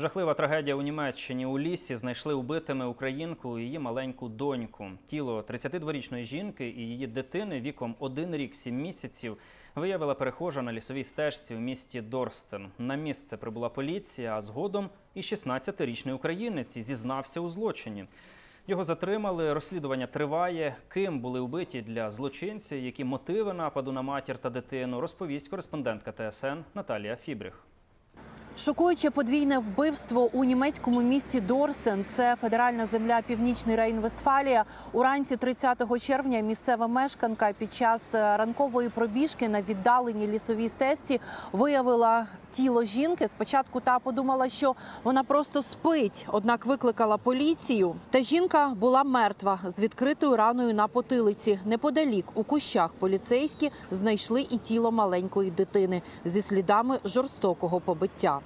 Жахлива трагедія у Німеччині у лісі знайшли убитими українку і її маленьку доньку. Тіло 32-річної жінки і її дитини віком 1 рік 7 місяців виявила перехожа на лісовій стежці у місті Дорстен. На місце прибула поліція, а згодом і 16-річний українець зізнався у злочині. Його затримали. Розслідування триває. Ким були вбиті для злочинців, які мотиви нападу на матір та дитину, розповість кореспондентка ТСН Наталія Фібріх. Шокуюче подвійне вбивство у німецькому місті Дорстен. Це федеральна земля Північний Рейн-Вестфалія. Уранці 30 червня місцева мешканка під час е, ранкової пробіжки на віддаленій лісовій стежці виявила тіло жінки. Спочатку та подумала, що вона просто спить, однак викликала поліцію. Та жінка була мертва з відкритою раною на потилиці. Неподалік у кущах поліцейські знайшли і тіло маленької дитини зі слідами жорстокого побиття.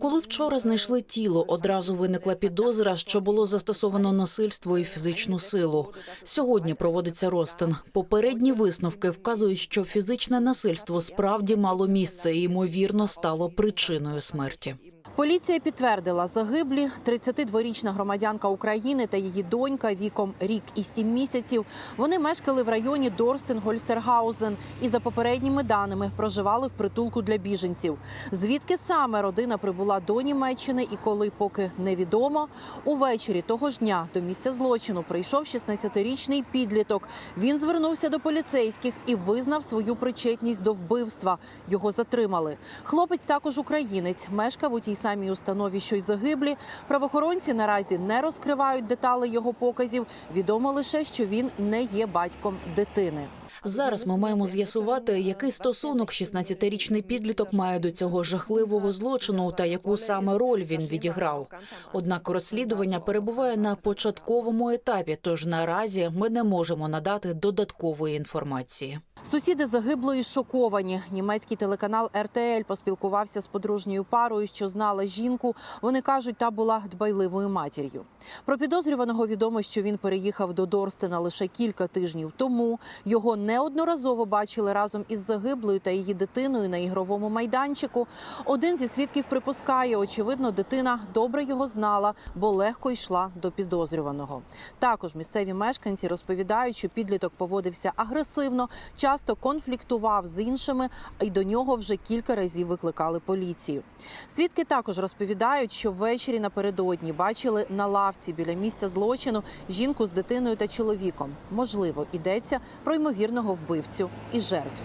Коли вчора знайшли тіло, одразу виникла підозра, що було застосовано насильство і фізичну силу. Сьогодні проводиться розтин. Попередні висновки вказують, що фізичне насильство справді мало місце і ймовірно стало причиною смерті. Поліція підтвердила загиблі 32-річна громадянка України та її донька віком рік і сім місяців. Вони мешкали в районі Дорстен Гольстергаузен і за попередніми даними проживали в притулку для біженців. Звідки саме родина прибула до Німеччини і коли поки невідомо. Увечері того ж дня до місця злочину прийшов 16-річний підліток. Він звернувся до поліцейських і визнав свою причетність до вбивства. Його затримали. Хлопець також українець, мешкав у тій самій установі, що й загиблі. Правоохоронці наразі не розкривають деталі його показів. Відомо лише, що він не є батьком дитини. Зараз ми маємо з'ясувати, який стосунок 16-річний підліток має до цього жахливого злочину та яку саме роль він відіграв. Однак розслідування перебуває на початковому етапі, тож наразі ми не можемо надати додаткової інформації. Сусіди загиблої шоковані. Німецький телеканал РТЛ поспілкувався з подружньою парою, що знала жінку. Вони кажуть, та була дбайливою матір'ю. Про підозрюваного відомо, що він переїхав до Дорстена лише кілька тижнів тому. Його неодноразово бачили разом із загиблою та її дитиною на ігровому майданчику. Один зі свідків припускає, очевидно, дитина добре його знала, бо легко йшла до підозрюваного. Також місцеві мешканці розповідають, що підліток поводився агресивно, часто конфліктував з іншими, і до нього вже кілька разів викликали поліцію. Свідки також розповідають, що ввечері напередодні бачили на лавці біля місця злочину жінку з дитиною та чоловіком. Можливо, йдеться про ймовірного вбивцю і жертв.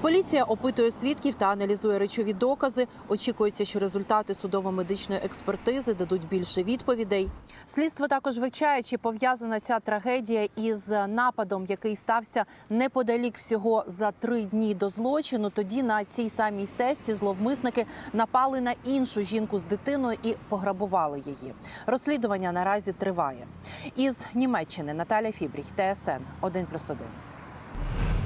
Поліція опитує свідків та аналізує речові докази. Очікується, що результати судово-медичної експертизи дадуть більше відповідей. Слідство також вивчає, чи пов'язана ця трагедія із нападом, який стався неподалік всього за три дні до злочину. Тоді на цій самій стежці зловмисники напали на іншу жінку з дитиною і пограбували її. Розслідування наразі триває. Із Німеччини Наталя Фібріх, ТСН 1+,1.